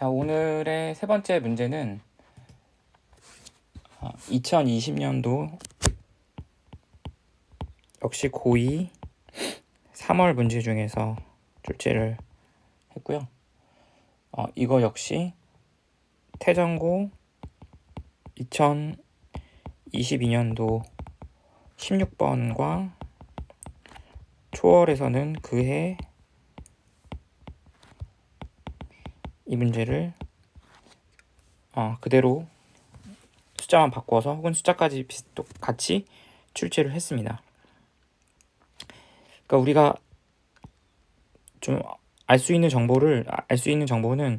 자, 오늘의 세 번째 문제는 2020년도 역시 고2 3월 문제 중에서 출제를 했고요. 어, 이거 역시 태전고 2022년도 16번과 초월에서는 그해 이 문제를 어, 그대로 숫자만 바꿔서 혹은 숫자까지 비슷 같이 출제를 했습니다. 그러니까 우리가 좀 알 수 있는 정보를 알 수 있는 정보는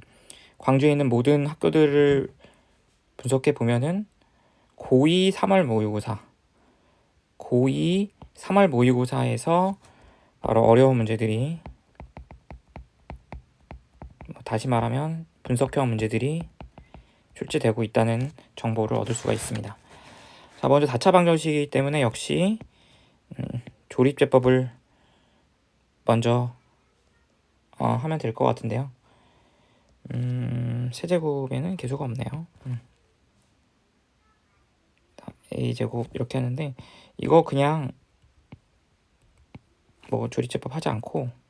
광주에 있는 모든 학교들을 분석해 보면은 고2 3월 모의고사 고2 3월 모의고사에서 바로 어려운 문제들이 뭐 다시 말하면 분석형 문제들이 출제되고 있다는 정보를 얻을 수가 있습니다. 자, 먼저 다차 방정식이기 때문에 역시 음, 조립제법을 먼저 어, 하면 될 것 같은데요. 음, 세제곱에는 개수가 없네요. 음. a제곱 이렇게 하는데 이거 그냥 뭐 조립제법 하지 않고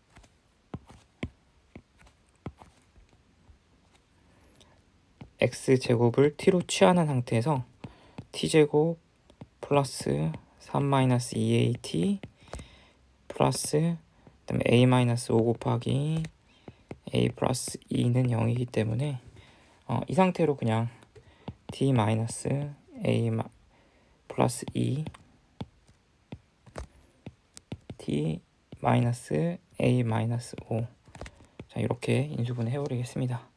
x제곱을 t로 취하는 상태에서 t제곱 플러스 3-2at 플러스 그다음에 a-5 곱하기 a 플러스 2는 0이기 때문에 어, 이 상태로 그냥 t 마이너스 a 플러스 2 t 마이너스 a 마이너스 5 자, 이렇게 인수분해 해버리겠습니다.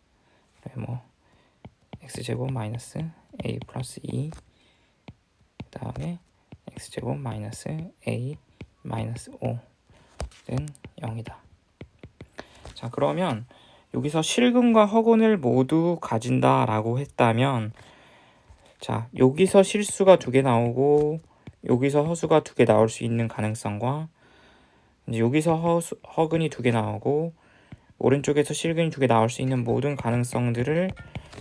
뭐 x제곱 마이너스 a 플러스 2 그다음에 x제곱 마이너스 a 마이너스 5는 0이다. 자, 그러면 여기서 실근과 허근을 모두 가진다 라고 했다면 자, 여기서 실수가 두 개 나오고 여기서 허수가 두 개 나올 수 있는 가능성과 이제 여기서 허수, 허근이 두 개 나오고 오른쪽에서 실근이 두 개 나올 수 있는 모든 가능성들을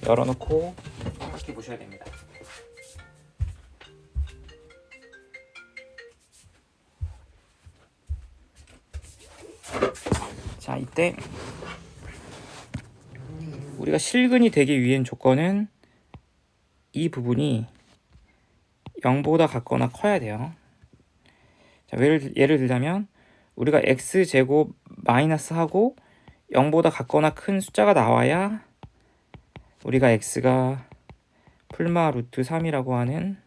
열어놓고 생각해 보셔야 됩니다. 자, 이때 우리가 실근이 되기 위한 조건은 이 부분이 0보다 같거나 커야 돼요. 자, 예를, 예를 들자면 우리가 x제곱 마이너스 하고 0보다 같거나 큰 숫자가 나와야 우리가 x가 풀마 루트 3이라고 하는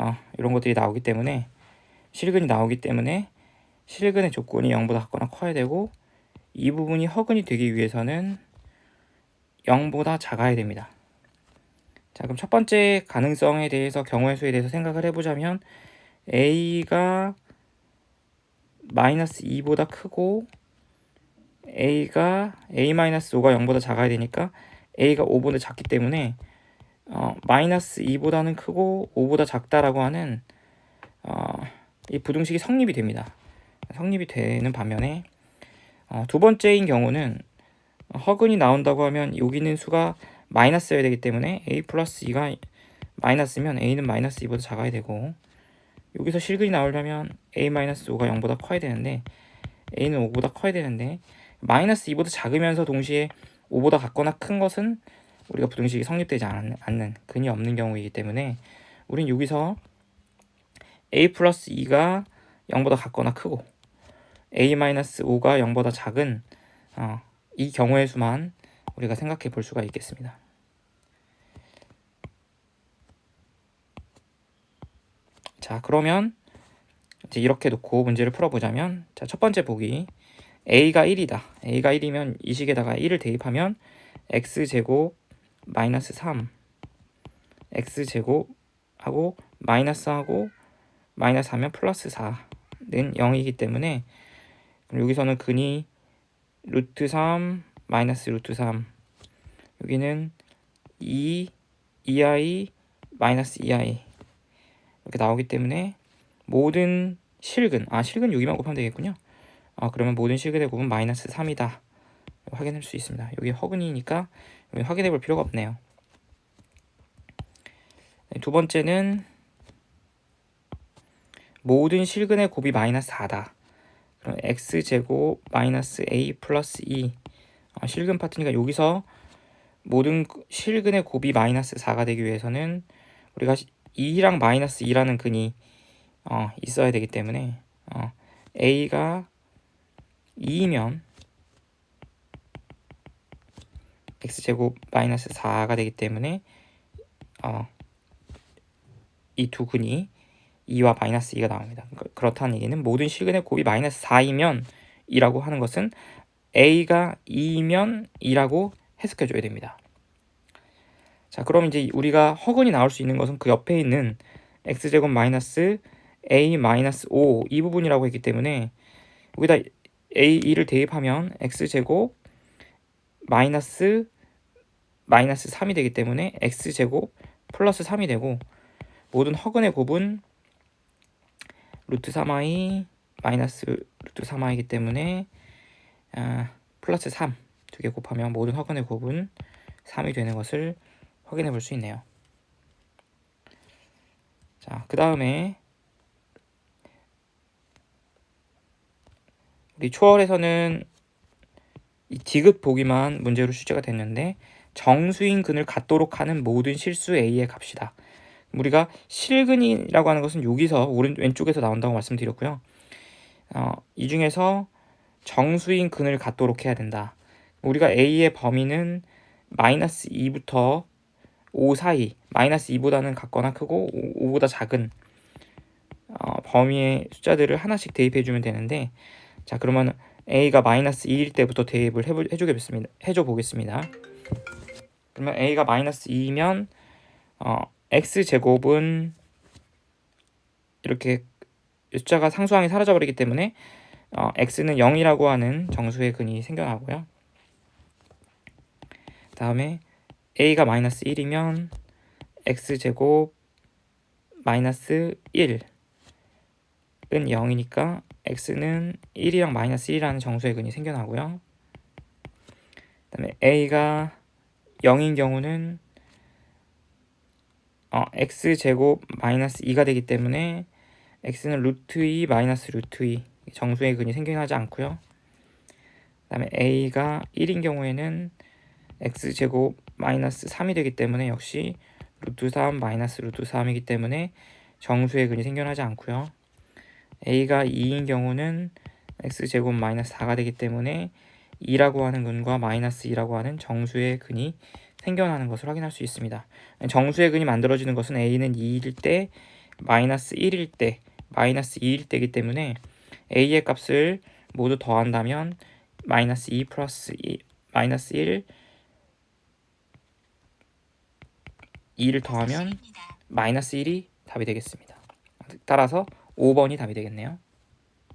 어, 이런 것들이 나오기 때문에 실근이 나오기 때문에 실근의 조건이 0보다 같거나 커야 되고 이 부분이 허근이 되기 위해서는 0보다 작아야 됩니다. 자 그럼 첫 번째 가능성에 대해서 경우의 수에 대해서 생각을 해보자면 a가 마이너스 2보다 크고 a가 a-5가 0보다 작아야 되니까 a가 5보다 작기 때문에 어, 마이너스 2보다는 크고 5보다 작다라고 하는 어, 이 부등식이 성립이 됩니다. 성립이 되는 반면에 어, 두 번째인 경우는 허근이 나온다고 하면 여기 있는 수가 마이너스여야 되기 때문에 a 플러스 2가 마이너스면 a는 마이너스 2보다 작아야 되고 여기서 실근이 나오려면 a 마이너스 5가 0보다 커야 되는데 a는 5보다 커야 되는데 마이너스 2보다 작으면서 동시에 5보다 같거나 큰 것은 우리가 부등식이 성립되지 않는, 근이 없는 경우이기 때문에 우린 여기서 a 플러스 2가 0보다 같거나 크고 a 마이너스 5가 0보다 작은 어, 이 경우의 수만 우리가 생각해 볼 수가 있겠습니다. 자 그러면 이제 이렇게 놓고 문제를 풀어보자면 자 첫 번째 보기 a가 1이다. a가 1이면 이 식에다가 1을 대입하면 x제곱 마이너스 3 x제곱 하고 마이너스 하고 마이너스 하면 플러스 4는 0이기 때문에 여기서는 근이 루트 3 마이너스 루트 3 여기는 2 2i 마이너스 2i 이렇게 나오기 때문에 모든 실근 아 실근 여기만 곱하면 되겠군요 아 그러면 모든 실근의 곱은 마이너스 3이다 확인할 수 있습니다. 여기 허근이니까 여기 확인해 볼 필요가 없네요. 네, 두 번째는 모든 실근의 곱이 마이너스 4다. 그럼 x제곱 마이너스 a 플러스 2 어, 실근 파트니까 여기서 모든 그 실근의 곱이 마이너스 4가 되기 위해서는 우리가 2랑 마이너스 2라는 근이 어, 있어야 되기 때문에 어, a가 2면 x제곱 마이너스 4가 되기 때문에 어, 이 두 근이 2와 마이너스 2가 나옵니다. 그러니까 그렇다는 얘기는 모든 실근의 곱이 마이너스 4이면 2라고 하는 것은 a가 2면 2라고 해석해 줘야 됩니다. 자, 그럼 이제 우리가 허근이 나올 수 있는 것은 그 옆에 있는 x제곱 마이너스 a 마이너스 5 이 부분이라고 했기 때문에 여기다 a 2를 대입하면 x제곱 마이너스 마이너스 3이 되기 때문에 x제곱 플러스 3이 되고 모든 허근의 곱은 루트 3i 마이너스 루트 3i이기 때문에 아, 플러스 3 두 개 곱하면 모든 허근의 곱은 3이 되는 것을 확인해 볼 수 있네요. 자, 그 다음에 우리 초월에서는 이 디귿 보기만 문제로 출제가 됐는데 정수인 근을 갖도록 하는 모든 실수 a의 값이다. 우리가 실근이라고 하는 것은 여기서 오른 왼쪽에서 나온다고 말씀드렸고요. 어, 이 중에서 정수인 근을 갖도록 해야 된다. 우리가 a의 범위는 마이너스 2부터 5 사이, 마이너스 2보다는 같거나 크고 5보다 작은 어, 범위의 숫자들을 하나씩 대입해 주면 되는데 자 그러면 a가 마이너스 2일 때부터 대입을 해보, 해주겠습니다. 해줘 보겠습니다. 그러면 a가 마이너스 2면 어, x 제곱은 이렇게 숫자가 상수항이 사라져 버리기 때문에 어, x는 0이라고 하는 정수의 근이 생겨나고요. 다음에 a가 마이너스 1이면 x 제곱 마이너스 1은 0이니까 x는 1이랑 마이너스 1이라는 정수의 근이 생겨나고요. 그 다음에 a가 0인 경우는 어, x 제곱 마이너스 2가 되기 때문에 x는 루트 2 마이너스 루트 2 정수의 근이 생겨나지 않고요. 그 다음에 a가 1인 경우에는 x 제곱 마이너스 3이 되기 때문에 역시 루트 3 마이너스 루트 3이기 때문에 정수의 근이 생겨나지 않고요. A가 2인 경우는 x 제곱 마이너스 4가 되기 때문에 2라고 하는 근과 마이너스 2라고 하는 정수의 근이 생겨나는 것을 확인할 수 있습니다. 정수의 근이 만들어지는 것은 a는 2일 때 마이너스 1일 때 마이너스 2일 때이기 때문에 a의 값을 모두 더한다면 마이너스 2 플러스 2 마이너스 1 2를 더하면 마이너스 1이 답이 되겠습니다. 따라서 5번이 답이 되겠네요.